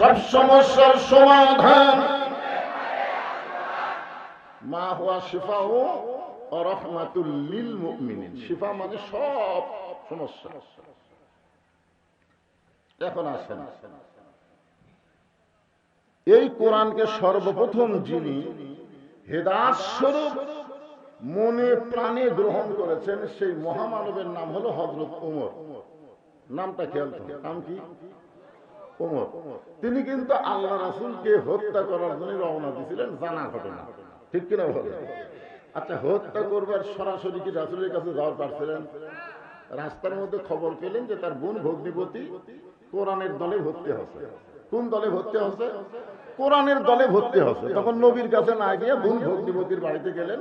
সব সমস্যার সমাধান। মা হুয়া শিফা ও রহমাতুল শিফা মানে সব সমস্যা। এখন আসেন। এই কোরআনকে সর্বপ্রথম যিনি হেদাস স্বরূপ মনে প্রাণে গ্রহণ করেছেন, সেই মহামানবের নাম হলো হজরত ওমর নামটা খেয়াল নাম কি? ওমর তিনি কিন্তু আল্লাহ রাসুলকে হত্যা করার জন্য রওনা দিয়েছিলেন, জানা ঘটনা। ঠিক কিনা বলে আচ্ছা হত্যা করবার সরাসরি কি রাসুলের কাছে যাওয়ার পারছিলেন? রাস্তার মধ্যে খবর পেলেন যে তার বোন ভগ্নিপতি কোরআনের দলে ভর্তি হচ্ছে কোন দলে ভর্তি হচ্ছে কোরআনের দলে ভর্তি হচ্ছে তখন নবীর কাছে না গিয়ে বোন ভগ্নিপতির বাড়িতে গেলেন।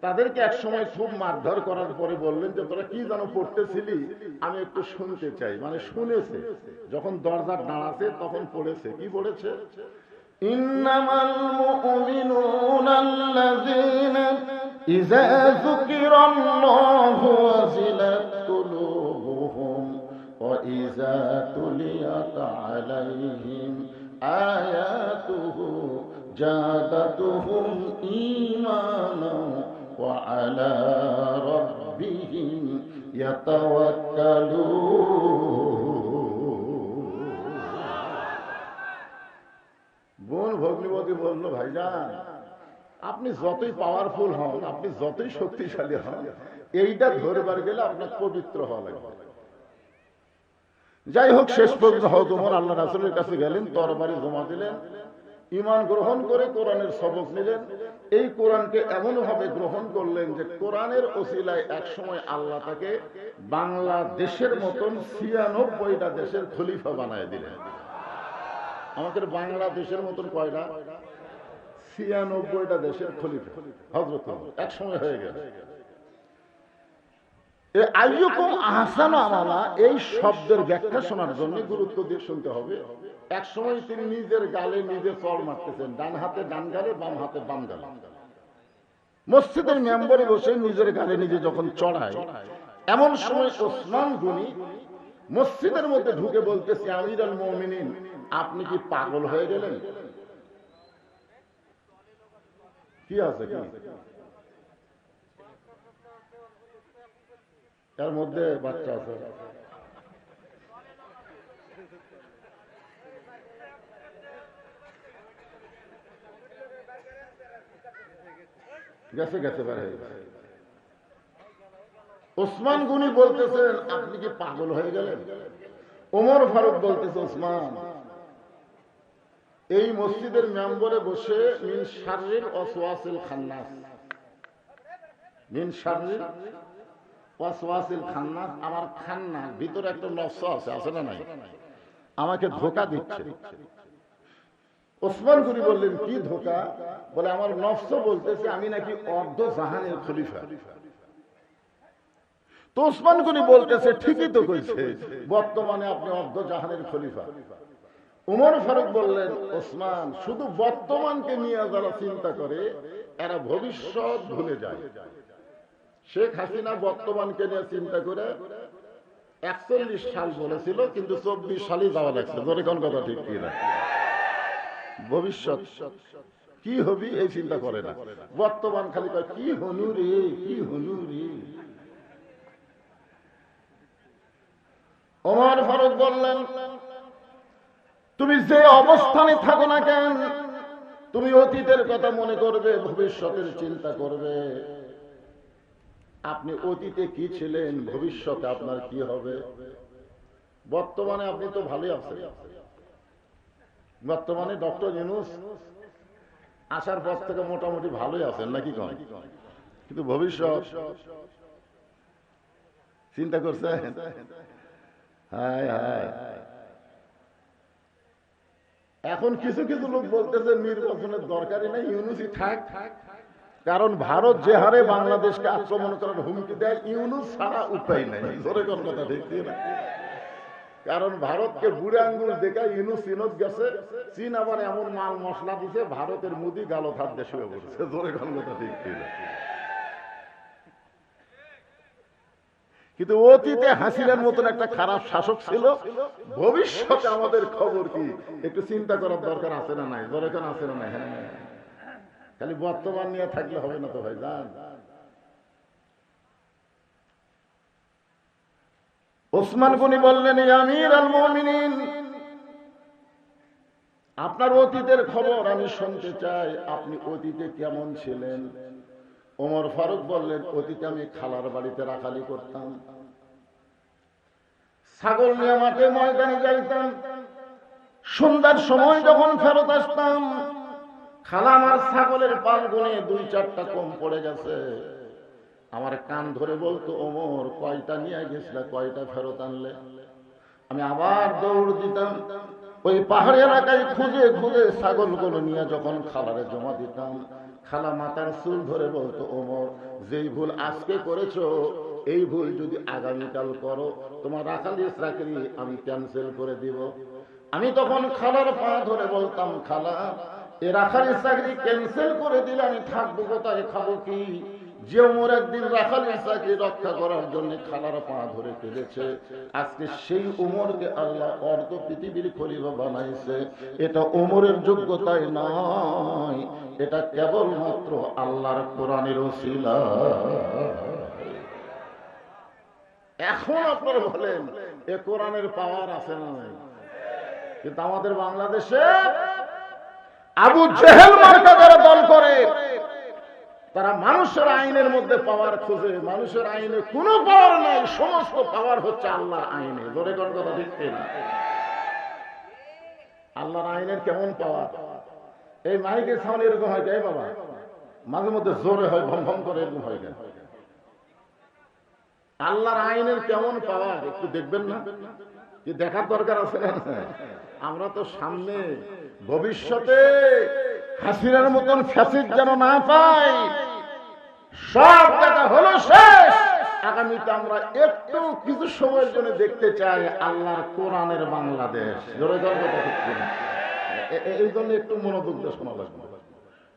তাদেরকে এক সময় খুব মারধর করার পরে বললেন যে, তোরা কি যেন পড়তেছিলি? আমি একটু শুনতে চাই। মানে শুনেছে। যখন দরজা দাঁড়াছে তখন পড়েছে। কি পড়েছে? আয়াতুহু জাদাতুহুম ঈমানা ইয়াতাওয়াক্কালুন বোন ভগ্নিপতি বলল, ভাইজান, আপনি যতই পাওয়ারফুল হন, আপনি যতই শক্তিশালী হন, এইটা ধরবার গেলে আপনার পবিত্র হওয়া লাগবে। যাই হোক, শেষ পর্যন্ত হয়তো উমর আল্লাহ রাসুলের কাছে গেলেন, তরবারি জমা দিলেন ইমান গ্রহণ করে কোরআনের সবক নিলেন। এই কোরআনকে এমন ভাবে গ্রহণ করলেন যে কোরআনের ওসিলায় একসময় আল্লাহ তাকে বাংলাদেশের মতন ছিয়ানব্বইটা দেশের খলিফা বানায় দিলেন। আমাদের বাংলাদেশের মতন কয়টা? ছিয়ানব্বইটা দেশের খলিফা। হজরত এক সময় হয়ে গেল। আহসানু আমালা, এই শব্দের ব্যাখ্যা শোনার জন্য গুরুত্ব দিয়ে শুনতে হবে। এক সময় তিনি নিজের গালে নিজে চড় মারতেছেন, ডান হাতে ডান গালে, বাম হাতে বাম গালে। মসজিদের বসে নিজের গালে নিজে যখন চড়ায়, এমন সময় ওসমান গনি মসজিদের মধ্যে ঢুকে বলতেছে আমির আল মমিনিন, আপনি কি পাগল হয়ে গেলেন? কি আছে কি? তার মধ্যে বাচ্চা আছে। গেছে গেছে, বের হয়ে। ওসমান গুনি বলতেছেন, আপনি কি পাগল হয়ে গেলেন? ওমর ফারুক বলতেছে ওসমান, এই মসজিদের মেম্বরে বসে মিন শারীর অসওয়াসিল খান্নাস। মিন শারীর ওয়াসওয়াসিল খান্নাস আমার ভিতরে একটা আছে আছে না নাই? আমাকে ধোকা দিচ্ছে। ওসমান বললেন, কি ধোকা? বলে, আমার নফস বলতেছে আমি নাকি অর্ধ জাহানের খলিফা। তো ওসমান গনি বলতেছে, ঠিকই তো কইছে, বর্তমানে আপনি অর্ধ জাহানের খলিফা। উমর ফারুক বললেন, ওসমান, শুধু বর্তমানকে নিয়ে যারা চিন্তা করে, এরা ভবিষ্যৎ ভুলে যায়। শেখ হাসিনা বর্তমানকে নিয়ে চিন্তা করে একচল্লিশ সাল বলেছিল, কিন্তু চব্বিশ সালই যাওয়া লাগছে। ধরে কোন কথা ঠিক কি না ভবিষ্যৎ কি হবি এই চিন্তা করে না। বর্তমান খালি কয়, কি হনু রে? কি হনু রে? ওমর ফারুক বললেন, তুমি যে অবস্থানে থাকো না কেন, তুমি অতীতের কথা মনে করবে, ভবিষ্যতের চিন্তা করবে। আপনি অতীতে কি ছিলেন? ভবিষ্যতে আপনার কি হবে? বর্তমানে আপনি তো ভালোই আছেন। বর্তমানে ডক্টর ইউনুস আসার পর থেকে মোটামুটি ভালোই আছেন, নাকি কন? কিন্তু ভবিষ্যৎ চিন্তা হায়। এখন কিছু কিছু লোক বলতেছে, নির্বাচনের দরকারই নাই, ইউনুসই থাক। কারণ ভারত যে হারে বাংলাদেশকে আক্রমণ করার হুমকি দেয়, ইউনুস ছাড়া উপায় নাই। ধরে কোন কথা ঠিক না? কারণ ভারতকে বুড়ে আঙ্গুল দেখা ইউনুস ইনুস গেছে, চীন আবার এমন মাল মশলা দিছে, ভারতের মুদি গালো থার দেশে পড়ছে। ধরে কোন কথা ঠিক না? কিন্তু অতীতে হাসিনার মতন একটা খারাপ শাসক ছিল। ভবিষ্যতে আমাদের খবর কি? একটু চিন্তা করার দরকার আছে না নাই? দরকার আছে না নাই? হ্যাঁ। খালি বর্তমান নিয়ে থাকলে হবে না তো ভাই জান ওসমান গনি বললেন আমির আল মুমিনিন আপনার অতীতের খবর আমি শুনতে চাই, আপনি অতীতে কেমন ছিলেন? ওমর ফারুক বললেন, অতীতে আমি খালার বাড়িতে রাখালি করতাম। ছাগল নিয়ে মাঠে ময়দানে যাইতাম। সন্ধ্যার সময় যখন ফেরত আসতাম খালা আমার ছাগলের পাল গুনে দুই চারটা কম পড়ে গেছে। আমার কান ধরে বলতো, ওমর, কয়টা নিয়ে গেছিল কয়টা ফেরত আনলে? আমি আবার দৌড় দিতাম। ওই পাহাড়ি এলাকায় খুঁজে খুঁজে ছাগলগুলো নিয়ে যখন খালারে জমা দিতাম, খালা মাথার চুল ধরে বলতো, ওমর, যেই ভুল আজকে করেছ, এই ভুল যদি আগামীকাল করো, তোমার রাখালি চাকরি আমি ক্যান্সেল করে দিব। আমি তখন খালার পা ধরে বলতাম, খালা এ রাখালি চাকরি ক্যান্সেল করে দিলে আমি থাকব কোথায়, খাব কি? যে ওমর একদিন রাখালি চাকরি রক্ষা করার জন্য খালার পা ধরে কেঁদেছে আজকে সেই উমরকে আল্লাহ অর্ধ পৃথিবীর খলিফা বানাইছে। এটা ওমরের যোগ্যতাই নয়, এটা কেবলমাত্র আল্লাহর কোরআনের ওসিলা এখন আপনারা বলেন, এ কোরআনের পাওয়ার আছে না কিন্তু আমাদের বাংলাদেশে আবু জেহেল মার্কা যারা দল করে। তারা মানুষের আইনের মধ্যে পাওয়ার খোঁজে, মানুষের আইনে কোনো পাওয়ার নাই, সমস্ত পাওয়ার হচ্ছে আল্লাহর আইনে। ধরে কোন কথা না আল্লাহর আইনের কেমন পাওয়ার এই মাইকের সামনে এরকম হয় কে বাবা, মাঝে মধ্যে জোরে হয়, ভম ভম করে এরকম হয় কেন? আল্লাহর আইনের কেমন পাওয়ার একটু দেখবেন না? কি দেখার দরকার আছে? আমরা তো সামনে ভবিষ্যতে হাসিনার মতন ফ্যাসিড যেন না পাই সব দেখা হলো শেষ। আগামীতে আমরা একটু কিছু সময়ের জন্য দেখতে চাই আল্লাহর কোরআনের বাংলাদেশ। কথা এই জন্য একটু মনোযোগ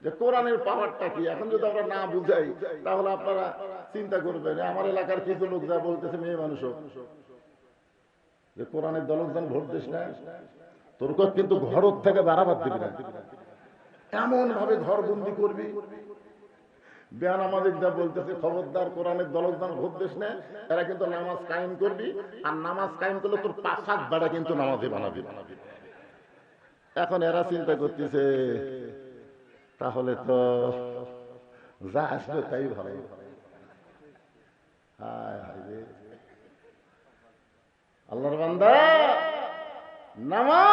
যে কোরআনের পাওয়ারটা কি? এখন যদি আমরা না বুঝাই, তাহলে আপনারা চিন্তা করবেন আমার এলাকার কিছু লোক যা বলতেছে, মেয়ে মানুষ যে কোরআনের দলকজন ভোট দিস না। তোর কত কিন্তু ঘর থেকে বাড়াবার দিবি না। এমন ভাবে ঘর বন্দি করবি। বেয়ান আমাদের যা বলতেছে, খবরদার কোরআনের দলকজন ভোট দিস না, এরা কিন্তু নামাজ কায়েম করবি, আর নামাজ কায়েম করলে তোর সাত বেড়া কিন্তু নামাজে বানাবি। এখন এরা চিন্তা করতেছে, তাহলে তো যা আসবে তাই ভালো। আল্লাহর বান্দা, নামাজ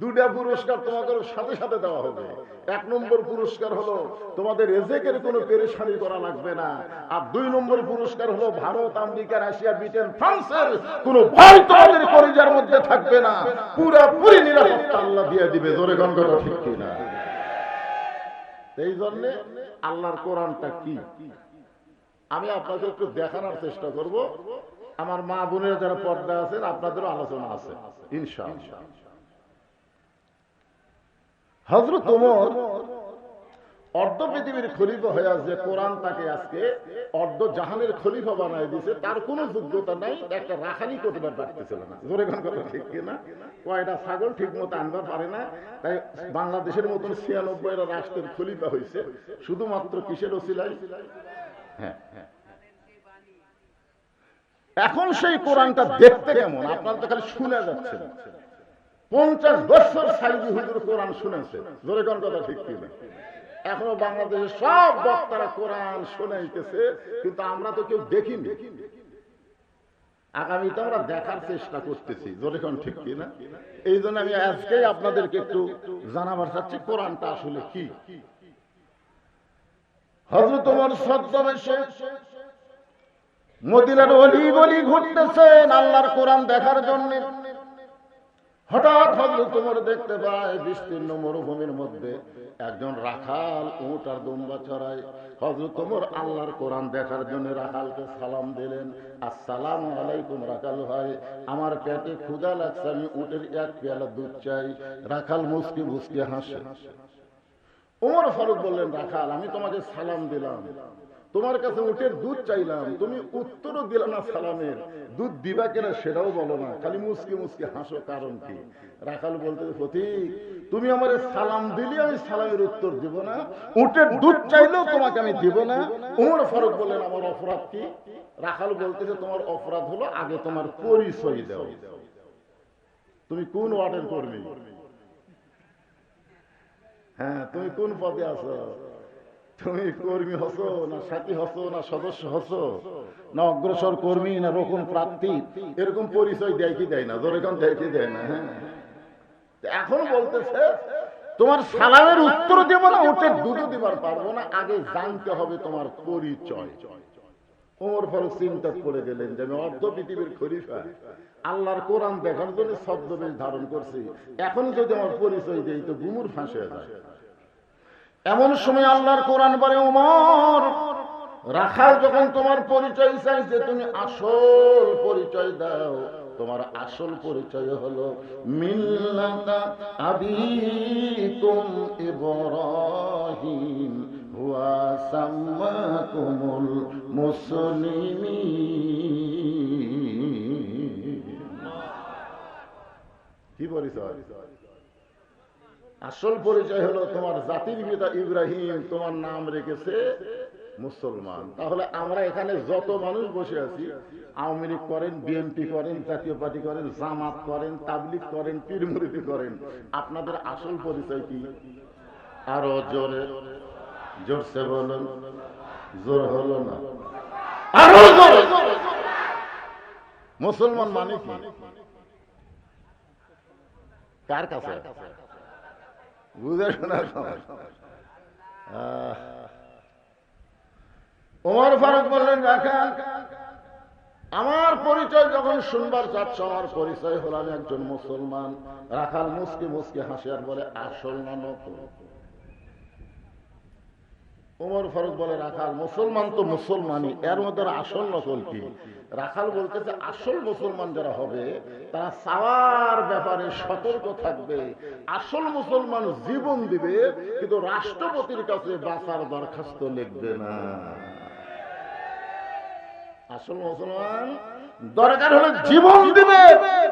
দুটা পুরস্কার তোমাদের সাথে সাথে দেওয়া হবে। এক নম্বর পুরস্কার হলো তোমাদের এজেকের কোনো পেরেশানি করা লাগবে না। আর দুই নম্বর পুরস্কার হলো ভারত, আমেরিকা, রাশিয়া, ব্রিটেন, ফ্রান্সের কোনো ভয় তোমাদের করিজার মধ্যে থাকবে না। পুরোপুরি নিরাপত্তা আল্লাহ দিয়ে দিবে। জোরে গঙ্গটা ঠিক কিনা? এই জন্যে আল্লাহর কোরআনটা কি? আমি আপনাকে একটু দেখানোর চেষ্টা করব। আমার মা বোনের যারা পর্দা আছেন, আপনাদেরও আলোচনা আছে, ইনশাআল্লাহ। হজরত ওমর অর্ধ পৃথিবীর খলিফা হয়ে যে কোরআন তাকে আজকে অর্ধ জাহানের খলিফা বানায় দিয়েছে, তার কোনো যোগ্যতা নাই একটা রাখালি করতে পারতেছিল না। জোরে গান কথা ঠিক কিনা কয়টা ছাগল ঠিক মতো আনবার পারে না, তাই বাংলাদেশের মতন ছিয়ানব্বইটা রাষ্ট্রের খলিফা হয়েছে শুধুমাত্র কিসের ওসিলাই হ্যাঁ হ্যাঁ। এখন সেই কোরআনটা দেখতে কেমন? আপনারা তো খালি শুনে যাচ্ছেন। পঞ্চাশ বছর সাইজি হুজুর কোরআন শুনেছে। জোরে কোন কথা ঠিক কিনা? এখনও বাংলাদেশের সব বক্তারা কোরআন শোনাইতেছে, কিন্তু আমরা তো কেউ দেখিনি। আগামীতে আমরা দেখার চেষ্টা করতেছি কোন ঠিক কিনা? এই জন্য আমি আজকেই আপনাদেরকে একটু জানাবার চাচ্ছি, কোরআনটা আসলে কি? হজরত তোমার ছদ্মবেশে মদিনার অলি গলি ঘুরতেছেন আল্লাহর কোরআন দেখার জন্য। হঠাৎ হজরত তোমার দেখতে পায় বিস্তীর্ণ মরুভূমির মধ্যে একজন রাখাল উট দুম্বা চড়ায়। হজরত তোমার আল্লাহর কোরআন দেখার জন্য রাখালকে সালাম দিলেন। আসসালাম আলাইকুম রাখাল ভাই, আমার পেটে ক্ষুধা লাগছে, আমি উটের এক পেয়ালা দুধ চাই। রাখাল মুসকি মুসকি হাসে। ওমর ফারুক বললেন, রাখাল, আমি তোমাকে সালাম দিলাম। তোমার কাছে উটের দুধ চাইলাম, তুমি উত্তরও দিলে না সালামের। দুধ দিবা কিনা সেটাও বলো না, খালি মুসকি মুসকি হাসো, কারণ কি? রাখাল বলতে প্রতীক তুমি আমার সালাম দিলে আমি সালামের উত্তর দিব না, উটের দুধ চাইলেও তোমাকে আমি দিব না। ওমর ফারুক বললেন, আমার অপরাধ কি? রাখাল বলতেছে তোমার অপরাধ হলো আগে তোমার পরিচয় দাও। তুমি কোন ওয়ার্ডের কর্মী? হ্যাঁ তুমি কোন পদে আছো? তুমি কর্মী হসো না সাথী হসো না সদস্য হসো না অগ্রসর কর্মী না রকম প্রার্থী? এরকম পরিচয় দেয় কি দেয় না? যেরকম দেয় কি দেয় না? হ্যাঁ। এখন বলতেছে, তোমার সালামের উত্তর দেব না ওটা দুটো দিবার পারব না, আগে জানতে হবে তোমার পরিচয়। ওমর ফারুক চিন্তা করে গেলেন যে আমি অর্ধ পৃথিবীর খরিফা আল্লাহর কোরআন দেখার জন্য ছদ্মবেশ ধারণ করছি। এখন যদি আমার পরিচয় দেই তো গুমুর ফাঁসে যায়। এমন সময় আল্লাহর কোরআন বলে ওমর রাখাল যখন তোমার পরিচয় চাই যে তুমি আসল পরিচয় দাও। তোমার আসল পরিচয় হলো, মিল্লাতা আবিকুম ইব্রাহিম, হুয়া সাম্মাকুমুল মুসলিমিন। কি পরিচয়? আসল পরিচয় হলো তোমার জাতির পিতা ইব্রাহিম, তোমার নাম রেখেছে মুসলমান। তাহলে আমরা এখানে যত মানুষ বসে আছি, আওয়ামী লীগ করেন, বিএনপি করেন, জাতীয় পার্টি করেন, জামাত করেন, তাবলিগ করেন পীরমুরিদি করেন, আপনাদের আসল পরিচয় কি? আরও জোরে, জোরসে বলুন, জোর হলো না। মুসলমান মানে কি? কার কাছে? বুঝে সময় ওমর ফারুক বললেন রাখাল আমার পরিচয় যখন শুনবার চাচ্ছ, আমার পরিচয় হলো আমি একজন মুসলমান। রাখাল মুসকে মুসকে হাসি আর বলে, আসল না নকল ওমর ফারুক বলে, রাখাল, মুসলমান তো মুসলমানই, এর মধ্যে আসল নকল কি? রাখাল বলতেছে, আসল মুসলমান যারা হবে, তারা চাওয়ার ব্যাপারে সতর্ক থাকবে। আসল মুসলমান জীবন দিবে, কিন্তু রাষ্ট্রপতির কাছে বাঁচার দরখাস্ত লিখবে না। আসল মুসলমান দরকার হলে জীবন দিবে,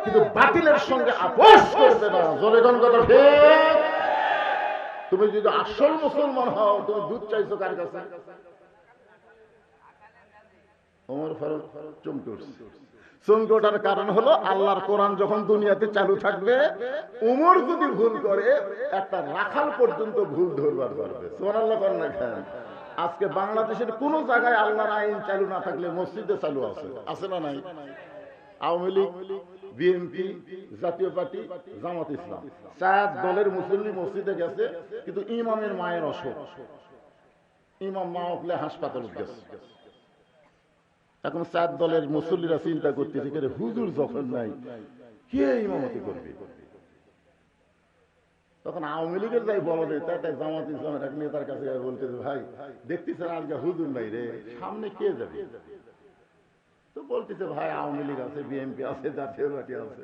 কিন্তু বাতিলের সঙ্গে আপোষ করবে না। কোন কথা তুমি যদি আসল মুসলমান হও, তুমি দুধ চাইছো কার কাছে? ওমর ফারুক চমকে উঠছে। চমকে ওঠার কারণ হলো আল্লাহর কোরআন যখন দুনিয়াতে চালু থাকবে উমর যদি ভুল করে, একটা রাখাল পর্যন্ত ভুল ধরবার পারবে। করেন না আজকে বাংলাদেশের কোন জায়গায় আল্লাহর আইন চালু না থাকলে মসজিদে চালু আছে? আছে না নাই? আওয়ামী লীগ, বিএনপি, জাতীয় পার্টি, জামাত ইসলাম। চার দলের মুসল্লি মসজিদে গেছে, কিন্তু ইমামের মায়ের অসুখ। ইমাম মা উঠলে হাসপাতালে গেছে। এখন চার দলের মুসল্লিরা চিন্তা করতেছে কে হুজুর যখন নাই, কে ইমামতি করবে? তখন আওয়ামী লীগের যাই বলো রে তাই জামাত ইসলামের এক নেতার কাছে গিয়ে বলতেছে, ভাই, দেখতেছেন আজকে হুজুর নাই রে, সামনে কে যাবে? তো বলতেছে, ভাই, আওয়ামী লীগ আছে, বিএনপি আছে, জাতীয় পার্টি আছে।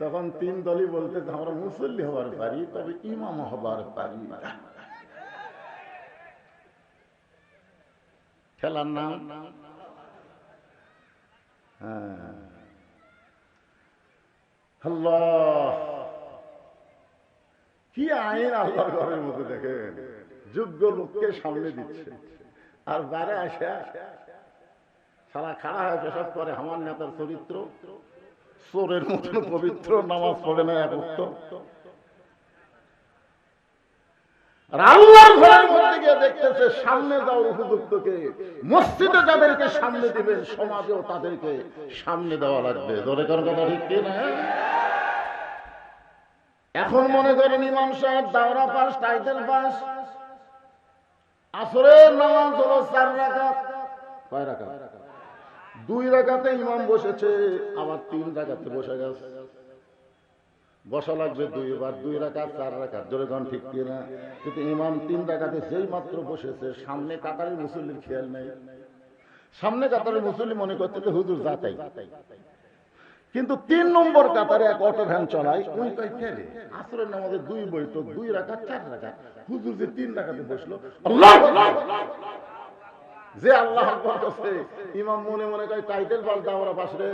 তখন তিন দলই বলতেছে, আমরা মুসল্লি হবার পারি, তবে ইমাম হবার পারি না। খেলার নাম হ্যাঁ। কি আইন আল্লাহর ঘরের মধ্যে দেখেন? যোগ্য লোককে সামনে দিচ্ছে। আর বাইরে আসে সারা খাড়া হয়ে পেশাব করে, আমার নেতার চরিত্র, চোরের মতন পবিত্র, নামাজ পড়ে না এক মধ্যে গিয়ে দেখতেছে, সামনে যাওয়ার উপযুক্তকে। মসজিদে যাদেরকে সামনে দিবেন, সমাজেও তাদেরকে সামনে দেওয়া লাগবে। ধরে কোন কথা ঠিক না? এখন মনে করেন ইমাম সাহেব, দাওরা পাস, টাইটেল পাস। আসরের নামাজ হলো চার রাকাত। কয় রাকাত? দুই রাকাতে ইমাম বসেছে, আবার তিন রাকাতে বসে গেছে। বসা লাগবে দুইবার দুই রাকাত, চার রাকাত। জোরে গান ঠিক কিনা? কিন্তু ইমাম তিন রাকাতে যেই মাত্র বসেছে, সামনে কাতারের মুসল্লির খেয়াল নেই। সামনে কাতারের মুসল্লি মনে করছে যে, হুজুর যাতাই কিন্তু তিন নম্বর কাতারে এক অটো ভ্যান চলাই ওই কয় খেলে আসরের নামাজে দুই বৈঠক, দুই রাকাত, চার রাকাত। হুজুর যে তিন রাকাতে বসল যে আল্লাহ ইমাম মনে মনে কয়, টাইটেল পাল্টা আমরা পাশে।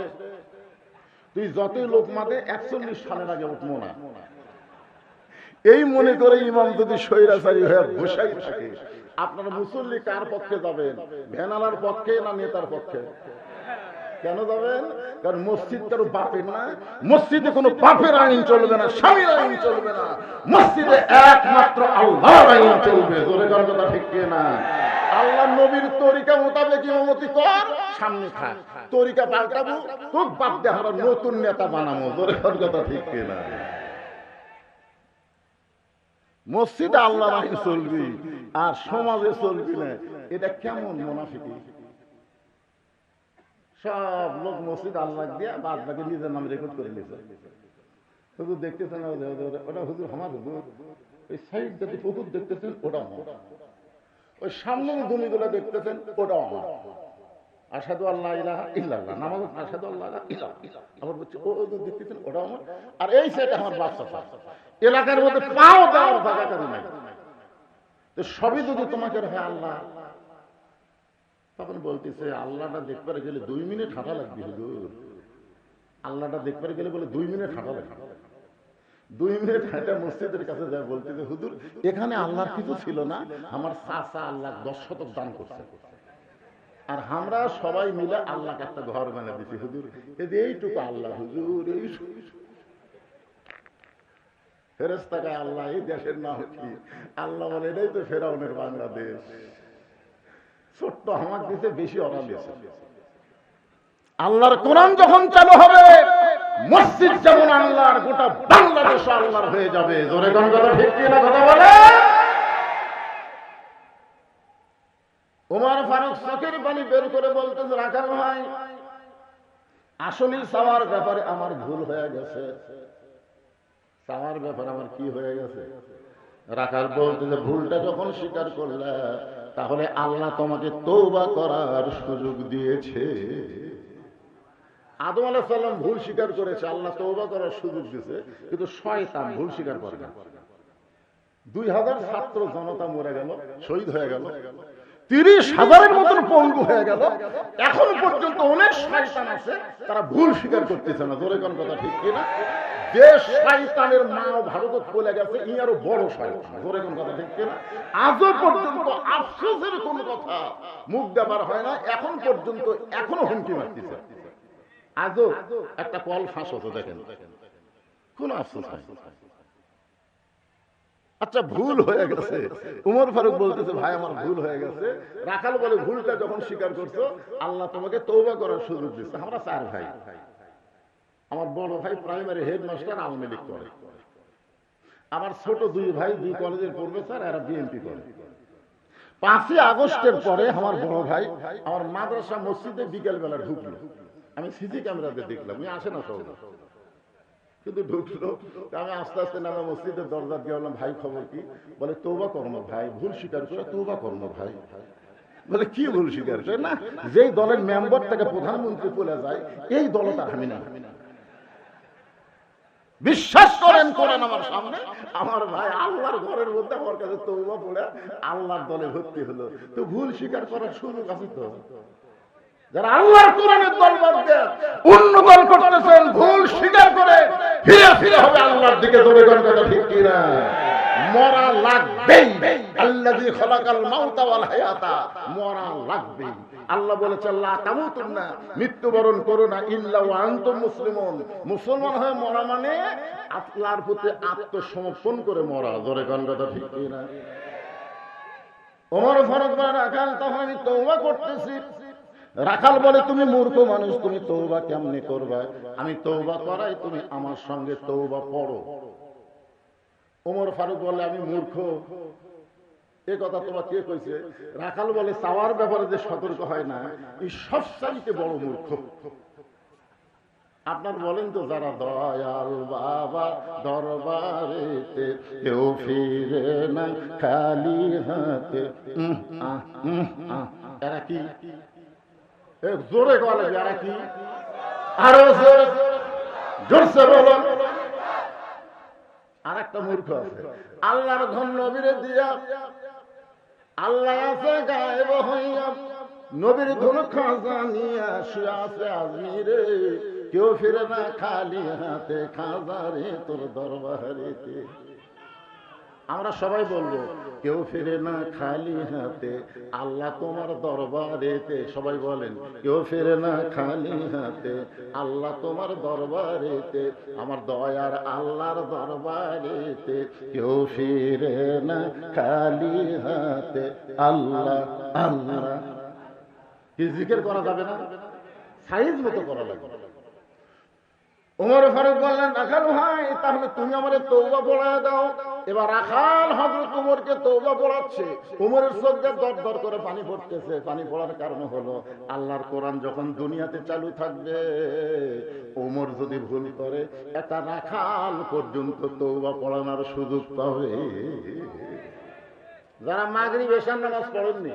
তুই যতই লোক মাতে, একচল্লিশ সালের আগে উঠবো না। এই মনে করে ইমাম যদি স্বৈরাচারী হয়ে বসাই থাকে, আপনার মুসল্লি কার পক্ষে যাবেন? ভ্যানালার পক্ষে না নেতার পক্ষে? কেন যাবেন? কারণ মসজিদ কারও বাপের না। মসজিদে কোনো বাপের আইন চলবে না, স্বামীর আইন চলবে না। মসজিদে একমাত্র আল্লাহর আইন চলবে। জোরে কথা ঠিক না আল্লাহ নবীর তরিকা মোতাবেক ইমামতি কর সামনে থাক। তরিকা পাল্টাবো বাদ দিয়ে আমরা নতুন নেতা বানাবো। করার কথা ঠিক কি না মসজিদে আল্লাহ আইন চলবি আর সমাজে চলবি না। এটা কেমন মুনাফিকি? সব লোক মসজিদ আল্লাহ দিয়ে বাদ বাকি নিজের নাম রেকর্ড করে নিয়েছে হুজুর দেখতেছেন ওটা হুজুর আমার হুজুর। ওই সাইড যদি পুকুর দেখতেছেন ওটা আমার। ওই সামনে জমিগুলো দেখতেছেন ওটা আমার। আসাদু আল্লাহ ইলাহা ইল্লাল্লাহ, নামাজ আসাদু আল্লাহ ইলাহা। আবার বলছে, ও দেখতেছেন ওটা আমার। আর এই সাইড আমার বাচ্চা এলাকার মধ্যে পাও দেওয়ার জায়গা কারও নাই। তো সবই যদি তোমাকে হয় আল্লাহ, তখন বলতেছে, আল্লাহটা দেখবার গেলে দুই মিনিট হাঁটা লাগবে হুজুর। আল্লাহটা দেখবার গেলে বলে, দুই মিনিট হাঁটা লাগবে। দুই মিনিট হাঁটা মসজিদের কাছে যায় বলতেছে হুজুর, এখানে আল্লাহর কিছু ছিল না, আমার চাচা আল্লাহ দশ শতক দান করছে। আর আমরা সবাই মিলে আল্লাহকে একটা ঘর বানা দিছি হুজুর। এই যে এইটুকু আল্লাহ, হুজুর, এই আল্লাহ, এই দেশের আল্লাহ বলে, এটাই তো ফেরাউনের বাংলাদেশ। ছোট্ট আমার দিতে বেশি দিয়েছে আল্লাহর কোরআন যখন চালু হবে মসজিদ যেমন আল্লাহর, গোটা বাংলাদেশ আল্লাহর হয়ে যাবে। জোরে কোন কথা ঠিক কি না কথা বলে? উমার ফারুক চোখের পানি বের করে বলতেন, রাখাল ভাই আসলে সাওয়ার ব্যাপারে আমার ভুল হয়ে গেছে। সাওয়ার ব্যাপারে আমার কি হয়ে গেছে? রাখাল বলতে যে ভুলটা যখন স্বীকার করলে, তাহলে আল্লাহ তোমাকে তৌবা করার সুযোগ দিয়েছে। আদম আলাহ সাল্লাম ভুল স্বীকার করেছে, আল্লাহ তৌবা করার সুযোগ দিয়েছে, কিন্তু শয়তান ভুল স্বীকার করে না। দুই হাজার ছাত্র জনতা মরে গেল, শহীদ হয়ে গেল, তিরিশ হাজারের মতন পঙ্গু হয়ে গেল, এখন পর্যন্ত অনেক শয়তান আছে, তারা ভুল স্বীকার করতেছে না। জোরে কোন কথা ঠিক কিনা? যে শয়তানের মাও ভারত বলে গেছে, ই আরও বড় শয়তান। জোরে কোন কথা ঠিক কিনা? আজও পর্যন্ত আফসোসের কোন কথা মুখ দেবার হয় না, এখন পর্যন্ত এখনও হুমকি মারতেছে। আজও একটা কল ফাঁস হতো দেখেন। কোন আফসোস হয় আচ্ছা ভুল হয়ে গেছে। উমর ফারুক বলতেছে, ভাই, আমার ভুল হয়ে গেছে। রাখাল বলে, ভুলটা যখন স্বীকার করছ, আল্লাহ তোমাকে তৌবা করার সুযোগ দিচ্ছে আমরা চার ভাই। আমার বড় ভাই প্রাইমারি হেডমাস্টার আওয়ামী লীগ করে। আমার ছোট দুই ভাই দুই কলেজের প্রফেসর এরা বিএনপি করে। পাঁচই আগস্টের পরে আমার বড় ভাই আমার মাদ্রাসা মসজিদে বিকেল বেলা ঢুকলো। আমি সিসি ক্যামেরাতে দেখলাম, উনি আসে না সব কিন্তু ঢুকলো, আমি আস্তে আস্তে নামে মসজিদের দরজা দিয়ে বললাম, ভাই, খবর কি? বলে, তৌবা কর্ম ভাই, ভুল স্বীকার করে তৌবা কর্ম ভাই। বলে, কি ভুল স্বীকার করে? না, যেই দলের মেম্বার থেকে প্রধানমন্ত্রী বলে যায়, এই দলটা আমি না। বিশ্বাস করেন করেন আমার সামনে, আমার ভাই আল্লাহর ঘরের মধ্যে আমার কাছে তৌবা পড়ে, আল্লাহর দলে ভর্তি হলো। তো ভুল স্বীকার করার সুযোগ আছে তো? আল্লাহ বলেছে তামুতুন্না, মৃত্যুবরণ করো না, ইল্লা ওয়া মুসলিমুন। হয়ে মরা মানে আল্লাহর প্রতি আত্মসমর্পণ করে মরা। কোন কথা ঠিক কিনা? ওমর ফারুক তখন আমি তওবা করতেছি। রাখাল বলে, তুমি মূর্খ মানুষ, তুমি তৌবা কেমনে করবা? আমি তৌবা করাই, তুমি আমার সঙ্গে তৌবা পড়ো। ওমর ফারুক বলে, আমি মূর্খ। এ কথা তোমার কে কইছে? রাখাল বলে, চাওয়ার ব্যাপারে যে সতর্ক হয় না, এই সবচাইতে বড় মূর্খ। আপনার বলেন তো, যারা দয়াল বাবা দরবারেতে কেউ ফিরে না খালি হাতে। এরা কি? জোরে গলা এরা কি? আরও জোরে, জোরসে বলো আর একটা মূর্খ আছে। আল্লাহর ধন নবীরে দিয়া, আল্লাহ আছে গায়েব হইয়া, নবীর ধন আছে আজমিরে। কেউ ফিরে না খালি হাতে, খাজা রে তোর দরবারেতে। আমরা সবাই বলব কেউ ফিরে না খালি হাতে, আল্লাহ তোমার দরবারেতে, সবাই বলেন, কেউ ফিরে না খালি হাতে, আল্লাহ তোমার দরবারেতে, আমার দয়ার আল্লাহর দরবারেতে, কেউ ফিরে না খালি হাতে, আল্লাহ আল্লাহ। কি জিকির করা যাবে না? সাইজ মতো করা লাগবে। উমর ফারুক বললেন রাখাল ভাই তাহলে তুমি আমার তৌবা পড়ায় দাও। এবার রাখাল হজরত উমরকে তৌবা পড়াচ্ছে। উমরের চোখ দর দর করে পানি পড়তেছে। পানি পড়ার কারণে হলো আল্লাহর কোরআন যখন দুনিয়াতে চালু থাকবে, উমর যদি ভুল করে, এটা রাখাল পর্যন্ত তৌবা পড়ানোর সুযোগ পাবে। যারা মাগরি বেশার নামাজ পড়েননি